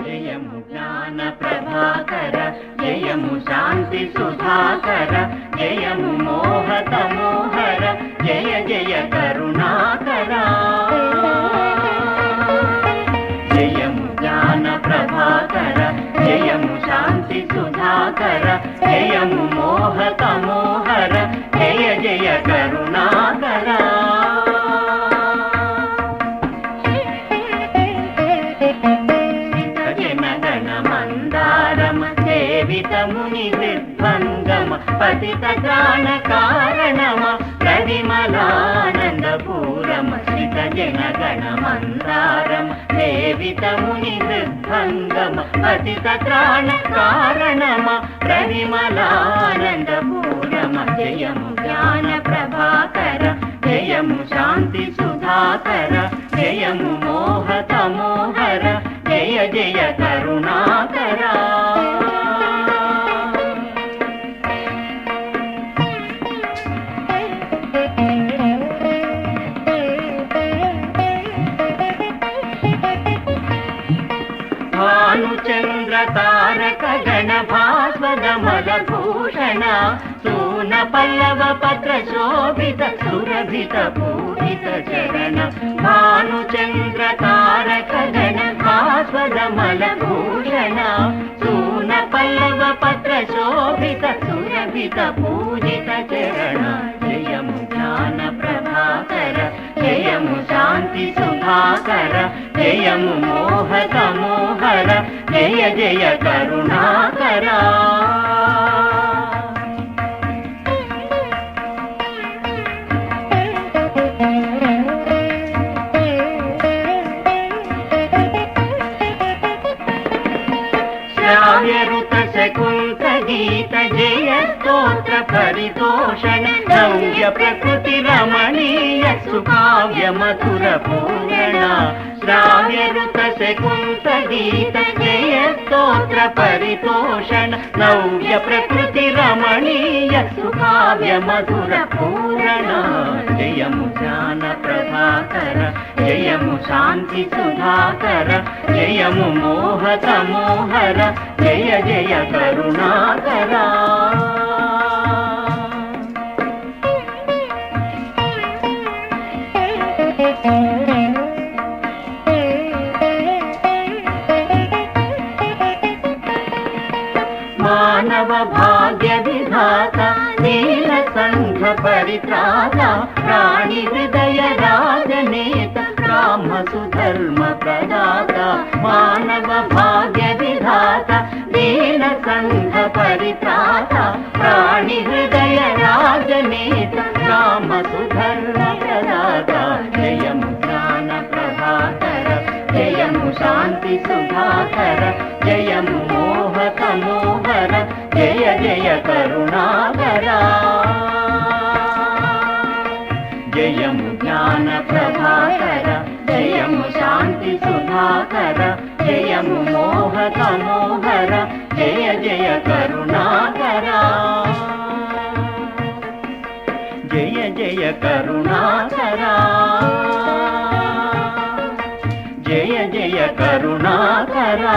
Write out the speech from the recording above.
జయము ప్రభాకర జయము శాంతి సుధాకర జయము మోహ కరుణాకర. పతిత గాన కారణమ ప్రవిమలానందపూరమ శ్రిత జనగణమందారమ సేవితముని నిర్భంగమ పతిత త్రాణ కారణమ ప్రవిమలానందపూరమ జయము జ్ఞాన ప్రభాకర జయము శాంతి సుధాకర జయము మోహత మోహర జయ జయ కరుణాకరా భానుచంద్ర తారక గణ భాస్వద మల సూన పల్లవ పత్ర శోభిత సురభిత పూజిత చరణ భానుచంద్ర తారక గణ భాస్వద మల సూన పల్లవ పత్ర శోభిత సురభిత పూజిత చరణ జయము జ్ఞాన ప్రభాకర శాంతి సుధాకర జయము మోహత మోహర జయ జయ కరుణాకర శ్రావ్యరుత శకుంత గీత జయ స్తోత్ర సుకావ్య మధుర పూరణ శ్రావ్యరుత శకుంత గీత జయ స్తోత్ర పరితోషణ నవ్య ప్రకృతి రమణీయ సుకావ్య మధుర పూరణ. జయము జ్ఞాన ప్రభాకర జయము శాంతి సుధాకర జయము మోహత మోహర జయ జయ భాగ్య విధాత నీల సంఘ పరిత్రాత ప్రాణి హృదయ రాజనేత బ్రాహ్మ సుధర్మ ప్రదాత మానవ భాగ్య విధాత నీల సంఘ పరిత్రాత ప్రాణి హృదయ రాజనేత బ్రాహ్మ సుధర్మ జయము జ్ఞాన ప్రభాకర జయము శాంతి సుధాకర జయము మోహక మోహర జయ జయ కరుణాకర జయ జయ కరుణాకర జయ జయ కరుణాకరా